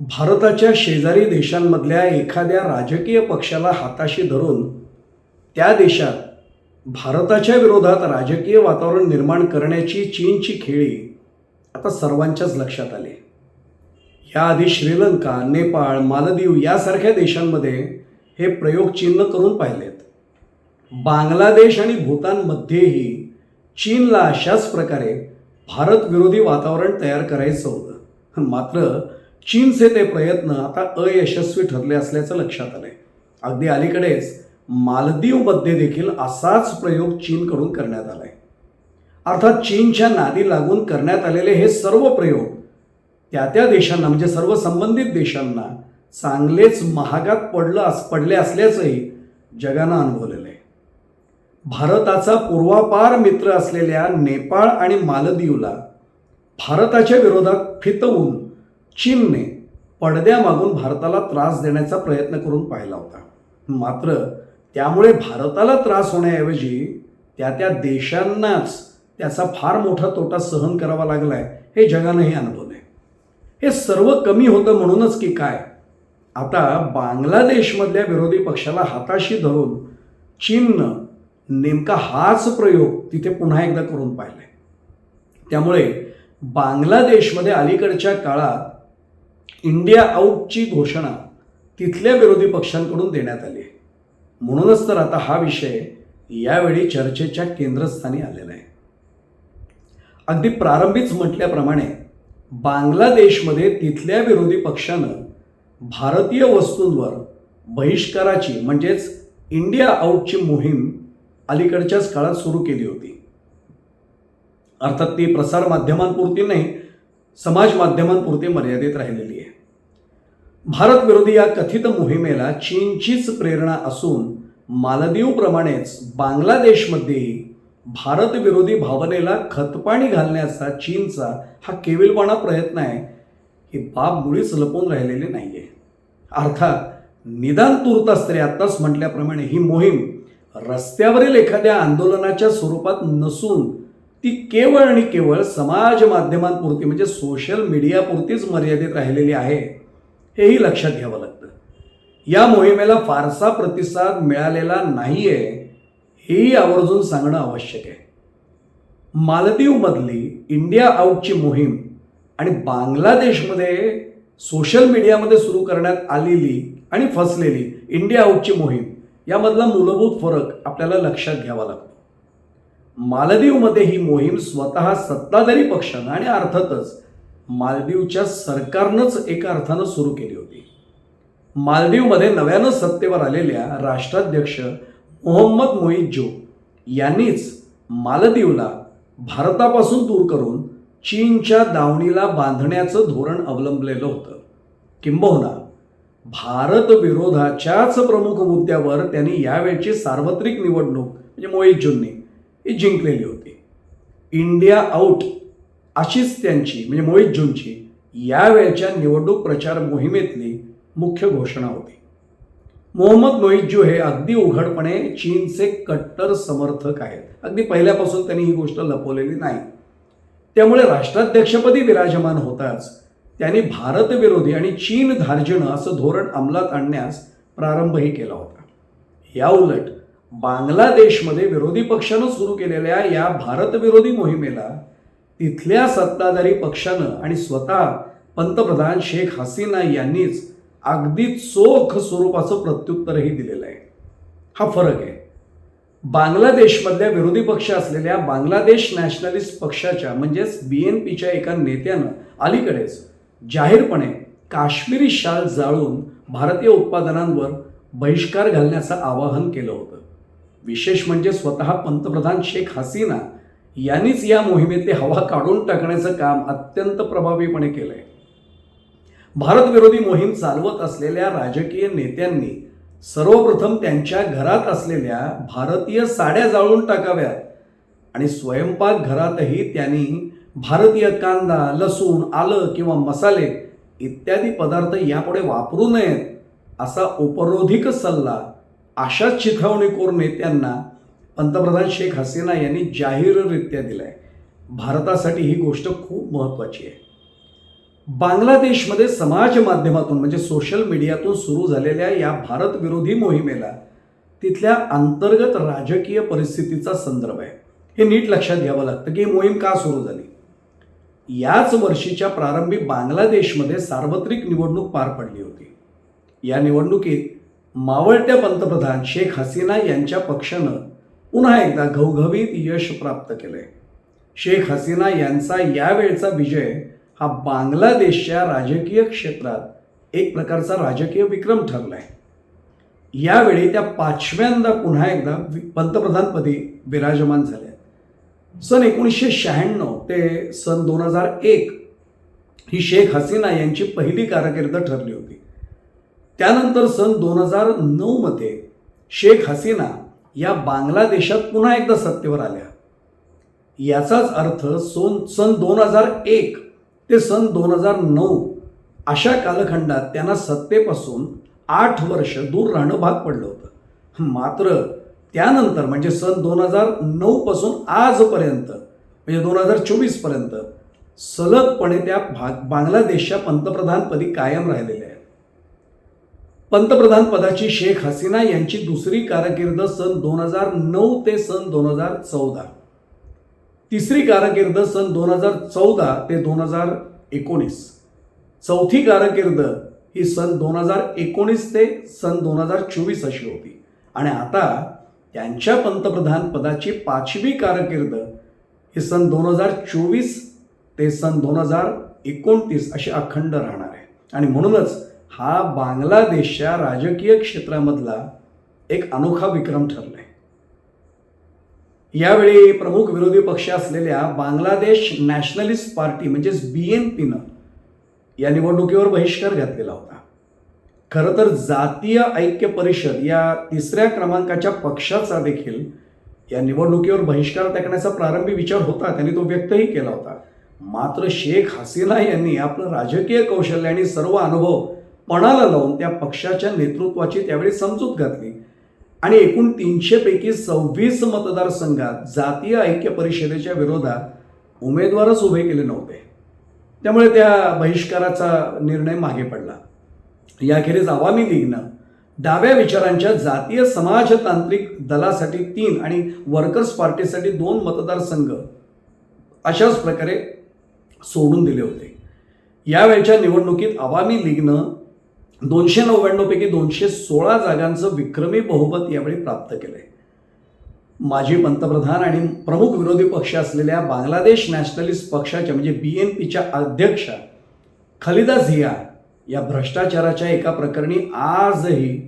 भारताच्या शेजारी देशांमधल्या एखाद्या राजकीय पक्षाला हाताशी धरून त्या देशात भारताच्या विरोधात राजकीय वातावरण निर्माण करण्याची चीनची खेळी आता सर्वांच्याच लक्षात आली. याआधी श्रीलंका नेपाळ मालदीव यासारख्या देशांमध्ये हे प्रयोग चीननं करून पाहिलेत. बांगलादेश आणि भूतानमध्येही चीनला अशाच प्रकारे भारतविरोधी वातावरण तयार करायचं होतं. मात्र चीनचे ते प्रयत्न आता अयशस्वी ठरले असल्याचं लक्षात आलंय. अगदी अलीकडेच मालदीवमध्ये देखील असाच प्रयोग चीनकडून करण्यात आलाय. अर्थात चीनच्या नादी लागून करण्यात आलेले हे सर्व प्रयोग त्या त्या देशांना म्हणजे सर्व संबंधित देशांना चांगलेच महागात पडलं अस पडले असल्याचंही जगानं अनुभवलेलं आहे. भारताचा पूर्वापार मित्र असलेल्या नेपाळ आणि मालदीवला भारताच्या विरोधात फितवून चीनने पडद्यामागून भारताला त्रास देण्याचा प्रयत्न करून पाहिला होता. मात्र त्यामुळे भारताला त्रास होण्याऐवजी त्या त्या देशांनाच त्याचा फार मोठा तोटा सहन करावा लागलाय हे जगानंही आहे हे सर्व कमी होतं म्हणूनच की काय? आता बांगलादेशमधल्या विरोधी पक्षाला हाताशी धरून चीननं नेमका हाच प्रयोग तिथे पुन्हा एकदा करून पाहिलाय. त्यामुळे बांगलादेशमध्ये अलीकडच्या काळात इंडिया आऊटची घोषणा तिथल्या विरोधी पक्षांकडून देण्यात आली. म्हणूनच तर आता हा विषय यावेळी चर्चेच्या केंद्रस्थानी आलेला आहे. अगदी प्रारंभीच म्हटल्याप्रमाणे बांगलादेशमध्ये तिथल्या विरोधी पक्षानं भारतीय वस्तूंवर बहिष्काराची म्हणजेच इंडिया आऊटची मोहीम अलीकडच्याच काळात सुरू केली होती. अर्थात ती प्रसारमाध्यमांपुरती नाही समाज माध्यमांपुरती मर्यादित राहिलेली आहे. भारत विरोधी या कथित मोहिमेला चीनचीच प्रेरणा असून मालदीवप्रमाणेच बांगलादेशमध्येही भारत विरोधी भावनेला खतपाणी घालण्याचा चीनचा हा केविलपणा प्रयत्न आहे ही बाब मुळीच लपून राहिलेली नाही आहे अर्थात निदान तुर्तास तरी आत्ताच म्हटल्याप्रमाणे ही मोहीम रस्त्यावरील एखाद्या आंदोलनाच्या स्वरूपात नसून ती केवळ आणि केवळ समाज माध्यमांपुरती म्हणजे सोशल मीडियापुरतीच मर्यादित राहिलेली आहे. हेही लक्षात घ्यावं लागतं. या मोहिमेला फारसा प्रतिसाद मिळालेला नाही आहे हेही आवर्जून सांगणं आवश्यक आहे. मालदीवमधली इंडिया आऊटची मोहीम आणि बांगलादेशमध्ये सोशल मीडियामध्ये सुरू करण्यात आलेली आणि फसलेली इंडिया आऊटची मोहीम यामधला मूलभूत फरक आपल्याला लक्षात घ्यावा लागतो. मालदीवमध्ये ही मोहीम स्वतः सत्ताधारी पक्षानं आणि अर्थातच मालदीवच्या सरकारनंच एका अर्थानं सुरू केली होती. मालदीवमध्ये नव्यानं सत्तेवर आलेल्या राष्ट्राध्यक्ष मोहम्मद मोईजो यांनीच मालदीवला भारतापासून दूर करून चीनच्या दावणीला बांधण्याचं धोरण अवलंबलेलं होतं. किंबहुना भारत विरोधाच्याच प्रमुख मुद्द्यावर त्यांनी यावेळची सार्वत्रिक निवडणूक म्हणजे मोईजूंनी ही जिंकलेली होती. इंडिया आऊट अशीच त्यांची म्हणजे मोईज्जोंची यावेळच्या निवडणूक प्रचार मोहिमेतली मुख्य घोषणा होती. मोहम्मद मोहितजू हे अगदी उघडपणे चीनचे कट्टर समर्थक आहेत. अगदी पहिल्यापासून त्यांनी ही गोष्ट लपवलेली नाही. त्यामुळे राष्ट्राध्यक्षपदी विराजमान होताच त्यांनी भारतविरोधी आणि चीन धार्जिणं असं धोरण अंमलात आणण्यास प्रारंभही केला होता. या उलट बांगलादेशमध्ये विरोधी पक्षानं सुरू केलेल्या या भारतविरोधी मोहिमेला तिथल्या सत्ताधारी पक्षानं आणि स्वतः पंतप्रधान शेख हसीना यांनीच अगदी चोख स्वरूपाचं प्रत्युत्तरही दिलेलं आहे. हा फरक आहे. बांगलादेशमधल्या विरोधी पक्ष असलेल्या बांगलादेश नॅशनलिस्ट पक्षाच्या म्हणजेच बी एन पीच्या एका नेत्यानं अलीकडेच जाहीरपणे काश्मीरी शाल जाळून भारतीय उत्पादनांवर बहिष्कार घालण्याचं आवाहन केलं होतं. विशेष म्हणजे स्वतः पंतप्रधान शेख हसीना यांनीच या मोहिमेतली हवा काढून टाकण्याचं काम अत्यंत प्रभावीपणे केलंय. आहे भारतविरोधी मोहीम चालवत असलेल्या राजकीय नेत्यांनी सर्वप्रथम त्यांच्या घरात असलेल्या भारतीय साड्या जाळून टाकाव्यात आणि स्वयंपाक घरातही त्यांनी भारतीय कांदा लसूण आलं किंवा मसाले इत्यादी पदार्थ यापुढे वापरू नयेत असा उपरोधिक सल्ला अशाच चिथावणीखोर नेत्यांना पंतप्रधान शेख हसीना यांनी जाहीररित्या दिलाय. भारतासाठी ही गोष्ट खूप महत्त्वाची आहे. बांगलादेशमध्ये समाज माध्यमातून म्हणजे सोशल मीडियातून सुरू झालेल्या या भारतविरोधी मोहिमेला तिथल्या अंतर्गत राजकीय परिस्थितीचा संदर्भ आहे. हे नीट लक्षात घ्यावं लागतं की ही मोहीम का सुरू झाली? याच वर्षीच्या प्रारंभी बांगलादेशमध्ये सार्वत्रिक निवडणूक पार पडली होती. या निवडणुकीत मावळत्या पंतप्रधान शेख हसीना यांच्या पक्षानं पुन्हा एकदा घवघवीत यश प्राप्त केलंय शेख हसीना यांचा यावेळचा विजय हा बांगलादेशच्या राजकीय क्षेत्रात एक प्रकारचा राजकीय विक्रम ठरलाय. यावेळी त्या पाचव्यांदा पुन्हा एकदा पंतप्रधानपदी विराजमान झाल्या. सन एकोणीसशे शहाण्णव ते सन दोन हजार एक ही शेख हसीना यांची पहिली कारकीर्द ठरली होती. त्यानंतर सन दोन हजार नऊमध्ये शेख हसीना या बांगलादेशात पुन्हा एकदा सत्तेवर आल्या. याचाच अर्थ सोन सन दोन हजार एक ते सन दोन हजार नऊ अशा कालखंडात त्यांना सत्तेपासून आठ वर्ष दूर राहणं भाग पडलं होतं. मात्र त्यानंतर म्हणजे सन दोन हजार नऊपासून आजपर्यंत म्हणजे दोन हजार चोवीसपर्यंत सलगपणे त्या भाग बांगलादेशच्या पंतप्रधानपदी कायम राहिलेल्या आहेत. पंतप्रधान पदाची शेख हसीना यांची दुसरी कारकीर्द सन दोन हजार नऊ ते सन दोन हजार चौदा. तिसरी कारकीर्द सन दोन हजार चौदा ते दोन हजार एकोणीस. चौथी कारकीर्द ही सन दोन हजार एकोणीस ते सन दोन हजार चोवीस अशी होती. आणि आता त्यांच्या पंतप्रधान पदाची पाचवी कारकीर्द ही सन दोन हजार चोवीस ते सन दोन हजार एकोणतीस अशी अखंड राहणार आहे. आणि म्हणूनच हा बांगलादेशच्या राजकीय क्षेत्रामधला एक अनोखा विक्रम ठरलाय. यावेळी प्रमुख विरोधी पक्ष असलेल्या बांगलादेश नॅशनलिस्ट पार्टी म्हणजेच बी एन पीनं या निवडणुकीवर बहिष्कार घातलेला होता. खरं तर जातीय ऐक्य परिषद या तिसऱ्या क्रमांकाच्या पक्षाचा देखील या निवडणुकीवर बहिष्कार टाकण्याचा प्रारंभी विचार होता त्यांनी तो व्यक्तही केला होता. मात्र शेख हसीना यांनी आपलं राजकीय कौशल्य आणि सर्व अनुभव पणाला लावून त्या पक्षाच्या नेतृत्वाची त्यावेळी समजूत घातली. आणि एकूण तीनशेपैकी सव्वीस मतदारसंघात जातीय ऐक्य परिषदेच्या विरोधात उमेदवारच उभे केले नव्हते. त्यामुळे त्या बहिष्काराचा निर्णय मागे पडला. याखेरीज आवामी लीगनं डाव्या विचारांच्या जातीय समाजतांत्रिक दलासाठी तीन आणि वर्कर्स पार्टीसाठी दोन मतदारसंघ अशाच प्रकारे सोडून दिले होते. यावेळच्या निवडणुकीत आवामी लीगनं दोनशे नव्याण्णवपैकी दोनशे सोळा जागांचं विक्रमी बहुमत यावेळी प्राप्त केलंय. माजी पंतप्रधान आणि प्रमुख विरोधी पक्ष असलेल्या बांगलादेश नॅशनलिस्ट पक्षाच्या म्हणजे बी एन पीच्या अध्यक्षा खलिदा झिया या भ्रष्टाचाराच्या एका प्रकरणी आजही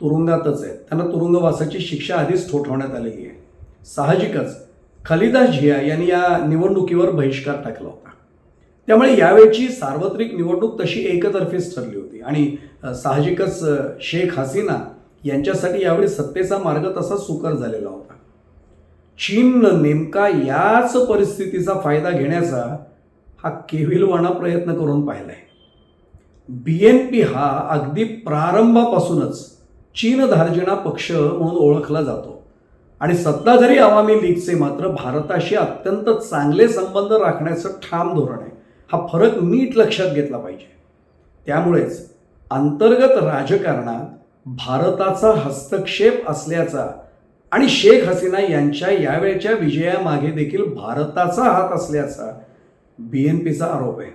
तुरुंगातच आहेत. त्यांना तुरुंगवासाची शिक्षा आधीच ठोठवण्यात आलेली आहे. साहजिकच खलिदा झिया यांनी या निवडणुकीवर बहिष्कार टाकला होता. त्यामुळे यावेळची सार्वत्रिक निवडणूक तशी एकतर्फीच ठरली होती. आणि साहजिकच शेख हसीना यांच्यासाठी यावेळी सत्तेचा मार्ग तसा सुकर झालेला होता. चीननं नेमका याच परिस्थितीचा फायदा घेण्याचा हा केविलवाणा प्रयत्न करून पाहिलाय. बी एन पी हा अगदी प्रारंभापासूनच चीन धार्जिणा पक्ष म्हणून ओळखला जातो. आणि सत्ताधारी आवामी लीगचे मात्र भारताशी अत्यंत चांगले संबंध राखण्याचं ठाम धोरण आहे. हा फरक नीट लक्षात घेतला पाहिजे. त्यामुळेच अंतर्गत राजकारणात भारताचा हस्तक्षेप असल्याचा आणि शेख हसीना यांच्या यावेळच्या विजयामागे देखील भारताचा हात असल्याचा बी एन पीचा आरोप आहे.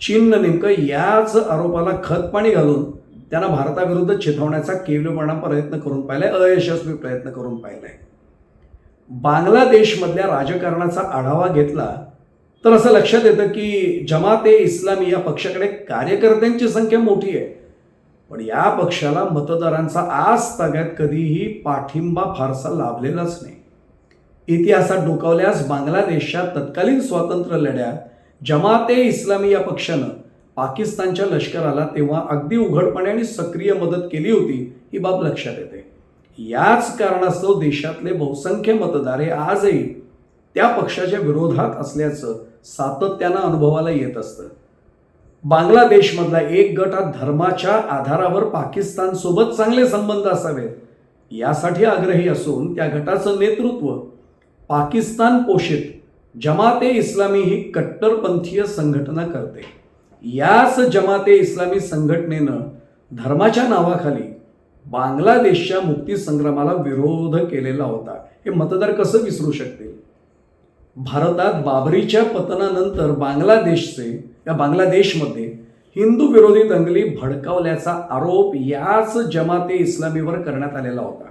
चीननं नेमकं याच आरोपाला खतपाणी घालून त्यांना भारताविरुद्ध चिथवण्याचा केवलपणा प्रयत्न करून पाहिलाय अयशस्वी प्रयत्न करून पाहिलाय. बांगलादेशमधल्या राजकारणाचा आढावा घेतला तर असं लक्षात येतं की जमात ए इस्लामी या पक्षाकडे कार्यकर्त्यांची संख्या मोठी आहे. पण या पक्षाला मतदारांचा आज ताग्यात कधीही पाठिंबा फारसा लाभलेलाच नाही. इतिहासात डोकावल्यास बांगलादेशच्या तत्कालीन स्वातंत्र्य लढ्यात जमाते इस्लामी या पक्षानं पाकिस्तानच्या लष्कराला तेव्हा अगदी उघडपणे आणि सक्रिय मदत केली होती ही बाब लक्षात येते. याच कारणास्तव देशातले बहुसंख्य मतदार हे आजही त्या पक्षाच्या विरोधात असल्याचं सातत्यानं अनुभवाला येत असतं. बांगलादेशमधला एक गट हा धर्माच्या आधारावर पाकिस्तानसोबत चांगले संबंध असावेत यासाठी आग्रही असून त्या गटाचं नेतृत्व पाकिस्तान पोषित जमाते इस्लामी ही कट्टरपंथीय संघटना करते. याच जमाते इस्लामी संघटनेनं धर्माच्या नावाखाली बांगलादेशच्या मुक्तीसंग्रामाला विरोध केलेला होता. हे मतदार कसं विसरू शकतील? भारतात बाबरीच्या पतनानंतर बांगलादेशचे या बांगलादेशमध्ये हिंदू विरोधी दंगली भडकावल्याचा आरोप याच जमाते इस्लामीवर करण्यात आलेला होता.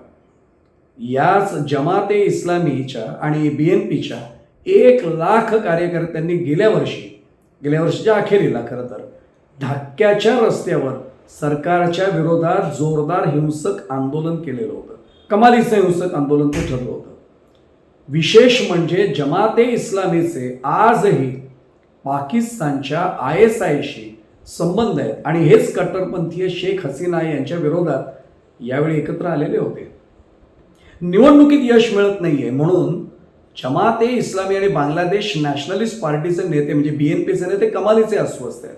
याच जमाते इस्लामीच्या आणि बी एन पीच्या एक लाख कार्यकर्त्यांनी गेल्या वर्षी गेल्या वर्षीच्या अखेरीला खरं तर ढाक्याच्या रस्त्यावर सरकारच्या विरोधात जोरदार हिंसक आंदोलन केलेलं होतं. कमालीचं हिंसक आंदोलन ते ठरलं होतं. विशेष म्हणजे जमाते इस्लामीचे आजही पाकिस्तानच्या आय एस आयशी संबंध आहेत. आणि हेच कट्टरपंथीय शेख हसीना यांच्या विरोधात यावेळी एकत्र आलेले होते. निवडणुकीत यश मिळत नाहीये म्हणून जमाते इस्लामी आणि बांगलादेश नॅशनलिस्ट पार्टीचे नेते म्हणजे बी एन पीचे नेते कमालीचे अस्वस्थ आहेत.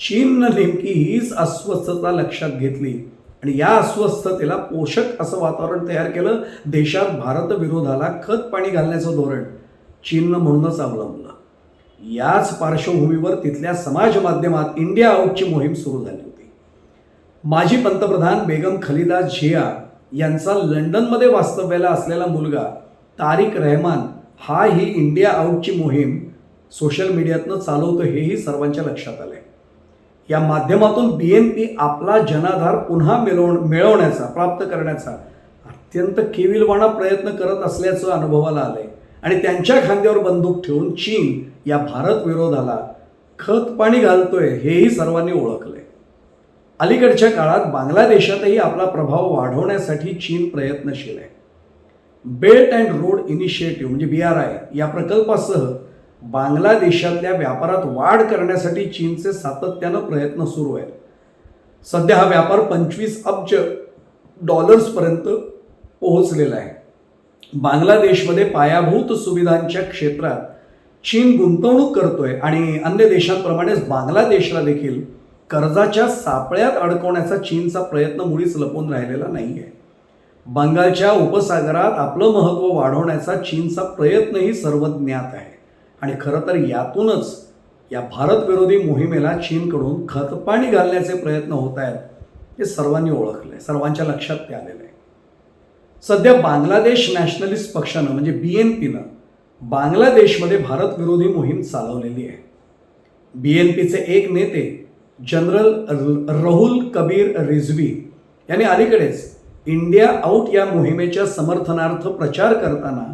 चीननं नेमकी हीच अस्वस्थता लक्षात घेतली. आणि या अस्वस्थतेला पोषक असं वातावरण तयार केलं देशात भारत विरोधाला खत पाणी घालण्याचं धोरण चीननं म्हणूनच अवलंबलं. याच पार्श्वभूमीवर तिथल्या समाज माध्यमात इंडिया आउटची मोहीम सुरू झाली होती. माजी पंतप्रधान बेगम खलिदा झिया यांचा लंडनमध्ये वास्तव्याला असलेला मुलगा तारिक रहमान हा ही इंडिया आउटची मोहीम सोशल मीडियातनं चालवतो हेही सर्वांच्या लक्षात आलं आहे या माध्यमातून बी एन पी आपला जनाधार पुन्हा मिळवण मिळवण्याचा प्राप्त करण्याचा अत्यंत केविलवाणा प्रयत्न करत असल्याचं अनुभवाला आलंय. आणि त्यांच्या खांद्यावर बंदूक ठेवून चीन या भारत विरोधाला खत पाणी घालतोय हेही सर्वांनी ओळखलंय. अलीकडच्या काळात बांगलादेशातही आपला प्रभाव वाढवण्यासाठी चीन प्रयत्नशील आहे. बेल्ट अँड रोड इनिशिएटिव्ह म्हणजे बी आर आय या प्रकल्पासह बांगलादेशातल्या व्यापारात वाढ करण्यासाठी चीनचे सातत्यानं प्रयत्न सुरू आहेत. सध्या हा व्यापार पंचवीस अब्ज डॉलर्सपर्यंत पोहोचलेला आहे. बांगलादेशमध्ये पायाभूत सुविधांच्या क्षेत्रात चीन गुंतवणूक करतोय आणि अन्य देशांप्रमाणेच बांगलादेशला देखील कर्जाच्या सापळ्यात अडकवण्याचा चीनचा प्रयत्न मुळीच लपून राहिलेला नाही आहे बंगालच्या उपसागरात आपलं महत्त्व वाढवण्याचा चीनचा प्रयत्नही सर्वज्ञात आहे. आणि खरं तर यातूनच या भारत विरोधी मोहिमेला चीनकडून खतपाणी घालण्याचे प्रयत्न होत आहेत हे सर्वांनी ओळखले सर्वांच्या लक्षात ते आलेलं आहे. सध्या बांगलादेश नॅशनलिस्ट पक्षानं म्हणजे बी एन पीनं बांगलादेशमध्ये भारतविरोधी मोहीम चालवलेली आहे. बी एन पीचे एक नेते जनरल राहुल कबीर रिझवी यांनी अलीकडेच इंडिया आउट या मोहिमेच्या समर्थनार्थ प्रचार करताना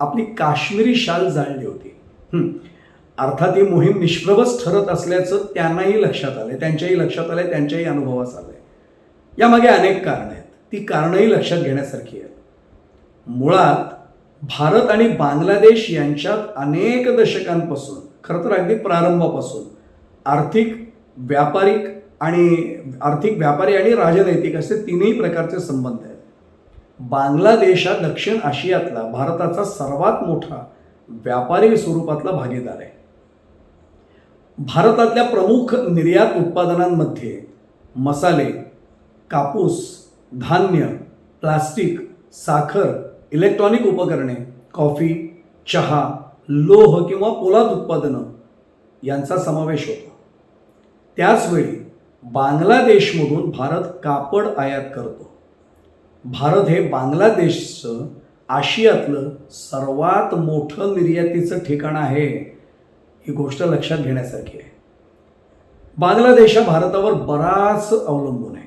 आपली काश्मीरी शाल जाळली होती. अर्थात ही मोहीम निष्प्रभच ठरत असल्याचं त्यांनाही लक्षात आलंय त्यांच्याही लक्षात आलंय त्यांच्याही अनुभवास आलंय. यामागे अनेक कारणं आहेत. ती कारणंही लक्षात घेण्यासारखी आहेत. मुळात भारत आणि बांगलादेश यांच्यात अनेक दशकांपासून खरं तर अगदी प्रारंभापासून आर्थिक व्यापारिक आणि आर्थिक व्यापारी आणि राजनैतिक असे तीनही प्रकारचे संबंध आहेत. बांगलादेश हा दक्षिण आशियातला भारताचा सर्वात मोठा व्यापारी स्वरूपातला भागीदार आहे. भारतातल्या प्रमुख निर्यात उत्पादनांमध्ये मसाले कापूस धान्य प्लास्टिक साखर इलेक्ट्रॉनिक उपकरणे कॉफी चहा लोह किंवा पोलाद उत्पादनं यांचा समावेश होतो. त्याचवेळी बांगलादेशमधून भारत कापड आयात करतो. भारत हे बांगलादेशचं आशियातलं सर्वात मोठं निर्यातीचं ठिकाण आहे ही गोष्ट लक्षात घेण्यासारखी आहे. बांगलादेश हा भारतावर बराच अवलंबून आहे.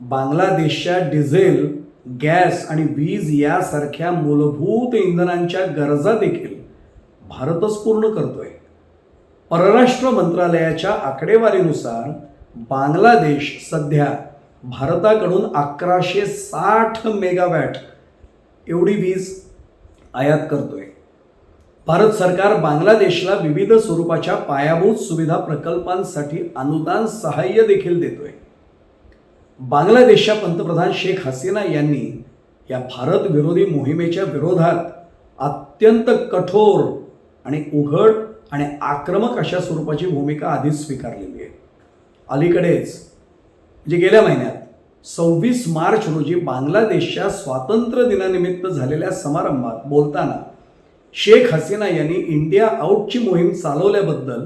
बांगलादेशच्या डिझेल गॅस आणि वीज यासारख्या मूलभूत इंधनांच्या गरजा देखील भारतच पूर्ण करतोय. परराष्ट्र मंत्रालयाच्या आकडेवारीनुसार बांगलादेश सध्या भारताकडून अकराशे साठ मेगावॅट एवढी वीज आयात करतोय. भारत सरकार बांगलादेशला विविध स्वरूपाच्या पायाभूत सुविधा प्रकल्पांसाठी अनुदान सहाय्य देखील देतोय. बांगलादेशच्या पंतप्रधान शेख हसीना यांनी या भारत विरोधी मोहिमेच्या विरोधात अत्यंत कठोर आणि उघड आणि आक्रमक अशा स्वरूपाची भूमिका आधीच स्वीकारलेली आहे. अलीकडेच म्हणजे गेल्या महिन्यात सव्वीस मार्च रोजी बांगलादेशच्या स्वातंत्र्य दिनानिमित्त झालेल्या समारंभात बोलताना शेख हसीना यांनी इंडिया आउटची मोहीम चालवल्याबद्दल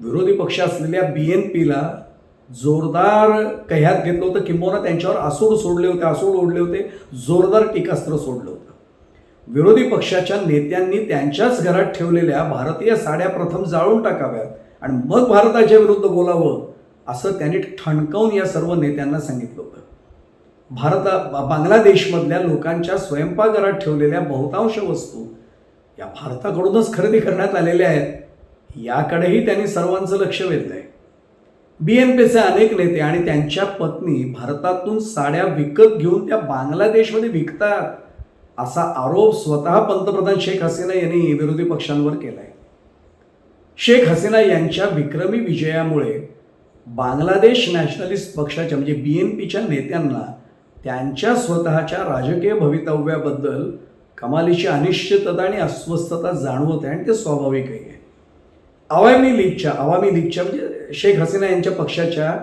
विरोधी पक्ष असलेल्या बी एन पीला जोरदार कह्यात घेतलं होतं. किंबहुना त्यांच्यावर आसूड सोडले होते आसूड ओढले होते जोरदार टीकास्त्र सोडलं होतं. विरोधी पक्षाच्या नेत्यांनी त्यांच्याच घरात ठेवलेल्या भारतीय साड्या प्रथम जाळून टाकाव्यात आणि मग भारताच्या विरुद्ध बोलावं असं त्यांनी ठणकावून या सर्व नेत्यांना सांगितलं होतं. भारता बांगलादेशमधल्या लोकांच्या स्वयंपाकघरात ठेवलेल्या बहुतांश वस्तू या भारताकडूनच खरेदी करण्यात आलेल्या आहेत याकडेही त्यांनी सर्वांचं लक्ष वेधलं आहे बी एम पीचे अनेक नेते आणि त्यांच्या पत्नी भारतातून साड्या विकत घेऊन त्या बांगलादेशमध्ये विकतात असा आरोप स्वतः पंतप्रधान शेख हसीना यांनी विरोधी पक्षांवर केला आहे शेख हसीना यांच्या विक्रमी विजयामुळे बांगलादेश नॅशनलिस्ट पक्षाच्या म्हणजे बी एम पीच्या नेत्यांना त्यांच्या स्वतःच्या राजकीय भवितव्याबद्दल कमालीची अनिश्चितता आणि अस्वस्थता जाणवत आहे आणि ते स्वाभाविकही आहे. आवामी लीगच्या आवामी लीगच्या म्हणजे शेख हसीना यांच्या पक्षाच्या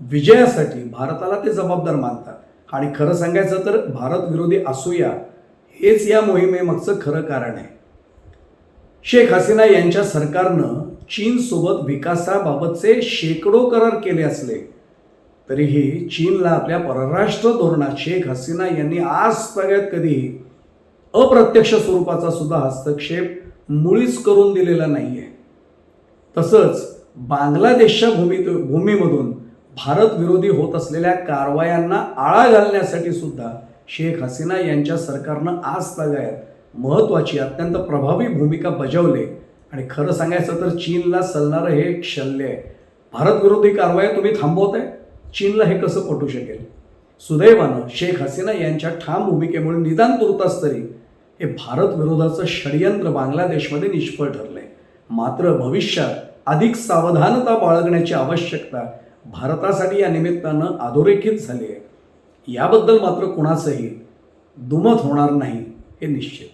विजयासाठी भारताला ते जबाबदार मानतात. आणि खरं सांगायचं तर भारत विरोधी असूया हेच या मोहिमेमागचं खरं कारण आहे. शेख हसीना यांच्या सरकारनं चीनसोबत विकासाबाबतचे शेकडो करार केले असले तरीही चीनला आपल्या परराष्ट्र धोरणात शेख हसीना यांनी आजतागायत कधीही अप्रत्यक्ष स्वरूपाचा सुद्धा हस्तक्षेप मुळीच करून दिलेला नाही आहे तसंच बांगलादेशच्या भूमी भूमीमधून भारत विरोधी होत असलेल्या कारवायांना आळा घालण्यासाठी सुद्धा शेख हसीना यांच्या सरकारनं आज तागायत महत्त्वाची अत्यंत प्रभावी भूमिका बजावली. आणि खरं सांगायचं तर चीनला सलणारं हे एक शल्य आहे. भारत विरोधी कारवाया तुम्ही थांबवताय? चीनला हे कसं पटू शकेल? सुदैवानं शेख हसीना यांच्या ठाम भूमिकेमुळे निदान तुर्तास तरी हे भारत विरोधाचं षडयंत्र बांगलादेशमध्ये निष्फळ ठरलंय. मात्र भविष्यात अधिक सावधानता बाळगण्याची आवश्यकता भारतासाठी या निमित्तानं अधोरेखित झाली आहे याबद्दल मात्र कुणाचंही दुमत होणार नाही हे निश्चित.